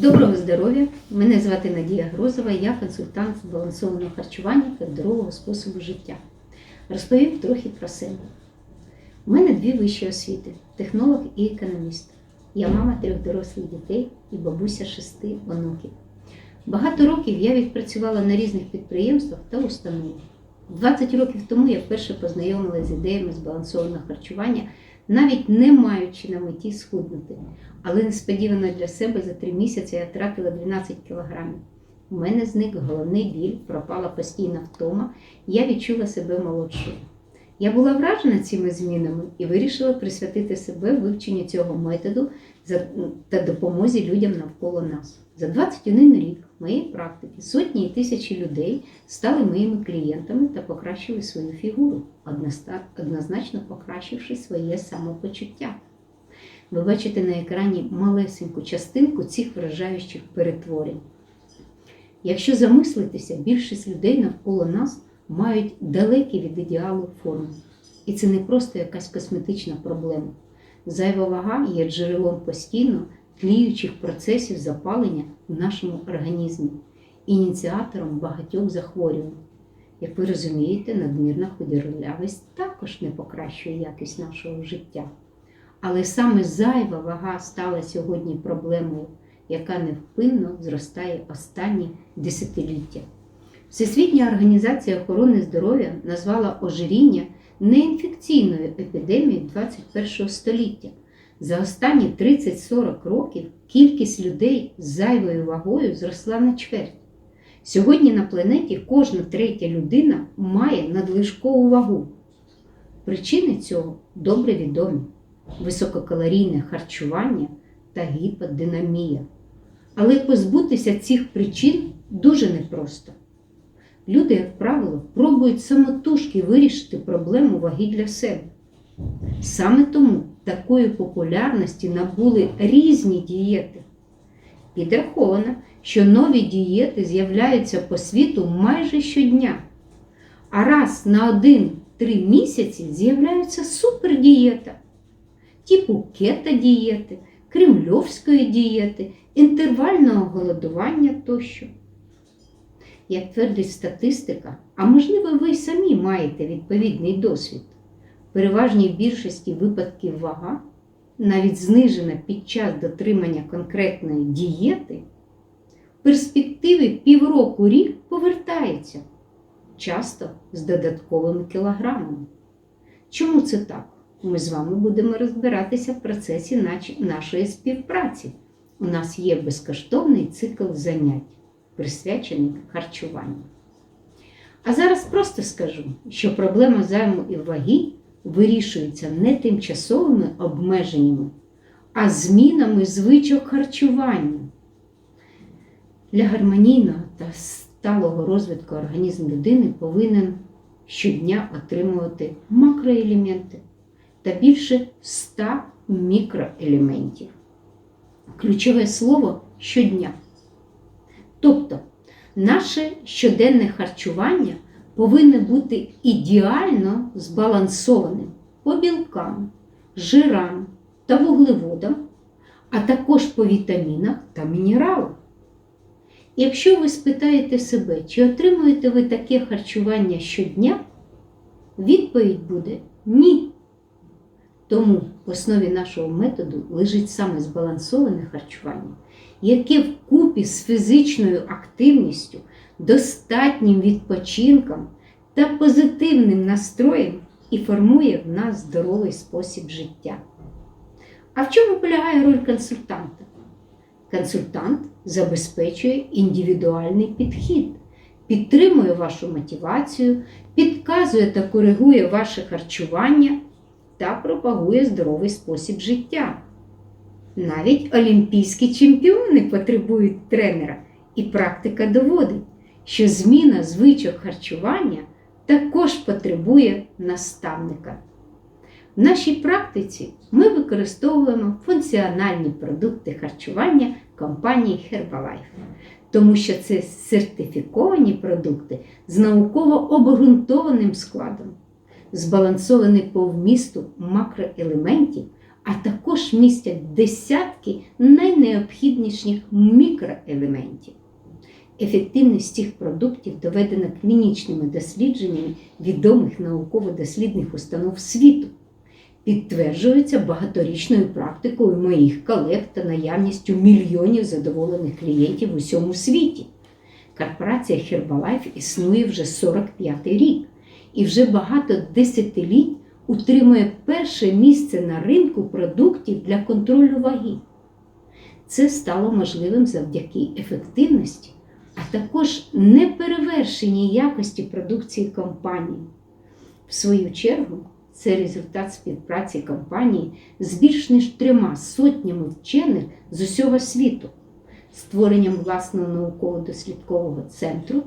Доброго здоров'я! Мене звати Надія Грозова, я консультант з збалансованого харчування та здорового способу життя. Розповім трохи про себе. У мене дві вищі освіти технолог і економіст. Я мама трьох дорослих дітей і бабуся шести онуків. Багато років я відпрацювала на різних підприємствах та установах. 20 років тому я вперше познайомилася з ідеями збалансованого харчування, навіть не маючи на меті схуднути. Але несподівано для себе за три місяці я втратила 12 кілограмів. У мене зник головний біль, пропала постійна втома, я відчула себе молодшою. Я була вражена цими змінами і вирішила присвятити себе вивченню цього методу та допомозі людям навколо нас. За 21 рік моєї практики сотні і тисячі людей стали моїми клієнтами та покращили свою фігуру, однозначно покращивши своє самопочуття. Ви бачите на екрані малесеньку частинку цих вражаючих перетворень. Якщо замислитися, більшість людей навколо нас мають далекі від ідеалу форми. І це не просто якась косметична проблема. Зайва вага є джерелом постійно тліючих процесів запалення в нашому організмі, ініціатором багатьох захворювань. Як ви розумієте, надмірна худорлявість також не покращує якість нашого життя. Але саме зайва вага стала сьогодні проблемою, яка невпинно зростає останні десятиліття. Всесвітня організація охорони здоров'я назвала ожиріння неінфекційною епідемією 21 століття. За останні 30-40 років кількість людей з зайвою вагою зросла на чверть. Сьогодні на планеті кожна третя людина має надлишкову вагу. Причини цього добре відомі: висококалорійне харчування та гіподинамія. Але позбутися цих причин дуже непросто. Люди, як правило, пробують самотужки вирішити проблему ваги для себе. Саме тому такої популярності набули різні дієти. Підраховано, що нові дієти з'являються по світу майже щодня. А раз на один-три місяці з'являється супердієта, типу кето-дієти, кремльовської дієти, інтервального голодування тощо. Як твердить статистика, а можливо, ви самі маєте відповідний досвід. В переважній більшості випадків вага, навіть знижена під час дотримання конкретної дієти, в перспективі півроку рік повертається, часто з додатковими кілограмами. Чому це так? Ми з вами будемо розбиратися в процесі нашої співпраці. У нас є безкоштовний цикл занять, присвячений харчуванню. А зараз просто скажу, що проблема займу і ваги вирішується не тимчасовими обмеженнями, а змінами звичок харчування. Для гармонійного та сталого розвитку організм людини повинен щодня отримувати макроелементи та більше 100 мікроелементів. Ключове слово щодня. Тобто, наше щоденне харчування повинне бути ідеально збалансованим по білкам, жирам та вуглеводам, а також по вітамінах та мінералах. Якщо ви спитаєте себе, чи отримуєте ви таке харчування щодня, відповідь буде ні. Тому в основі нашого методу лежить саме збалансоване харчування, яке вкупі з фізичною активністю, достатнім відпочинком та позитивним настроєм і формує в нас здоровий спосіб життя. А в чому полягає роль консультанта? Консультант забезпечує індивідуальний підхід, підтримує вашу мотивацію, підказує та коригує ваше харчування та пропагує здоровий спосіб життя. Навіть олімпійські чемпіони потребують тренера, і практика доводить, що зміна звичок харчування також потребує наставника. В нашій практиці ми використовуємо функціональні продукти харчування компанії Herbalife, тому що це сертифіковані продукти з науково обґрунтованим складом, збалансований по вмісту макроелементів, а також містять десятки найнеобхідніших мікроелементів. Ефективність цих продуктів доведена клінічними дослідженнями відомих науково-дослідних установ світу, підтверджується багаторічною практикою моїх колег та наявністю мільйонів задоволених клієнтів у всьому світі. Корпорація Herbalife існує вже 45-й рік і вже багато десятиліть утримує перше місце на ринку продуктів для контролю ваги. Це стало можливим завдяки ефективності, а також неперевершеній якості продукції компанії. В свою чергу, це результат співпраці компанії з більш ніж трьома сотнями вчених з усього світу, створенням власного науково-дослідкового центру,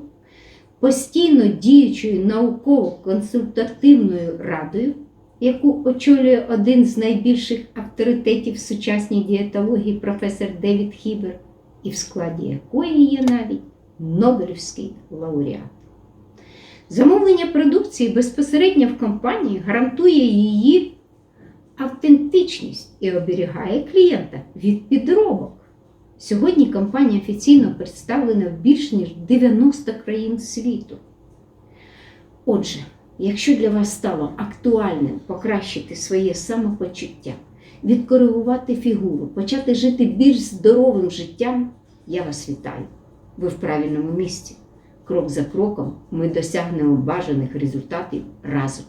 постійно діючою науково-консультативною радою, яку очолює один з найбільших авторитетів сучасній дієтології професор Девід Хібер, і в складі якої є навіть Нобелівський лауреат. Замовлення продукції безпосередньо в компанії гарантує її автентичність і оберігає клієнта від підробок. Сьогодні компанія офіційно представлена в більш ніж 90 країн світу. Отже, якщо для вас стало актуальним покращити своє самопочуття, відкоригувати фігуру, почати жити більш здоровим життям, я вас вітаю. Ви в правильному місці. Крок за кроком ми досягнемо бажаних результатів разом.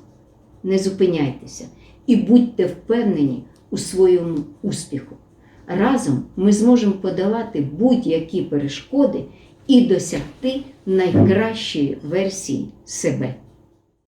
Не зупиняйтеся і будьте впевнені у своєму успіху. Разом ми зможемо подолати будь-які перешкоди і досягти найкращої версії себе.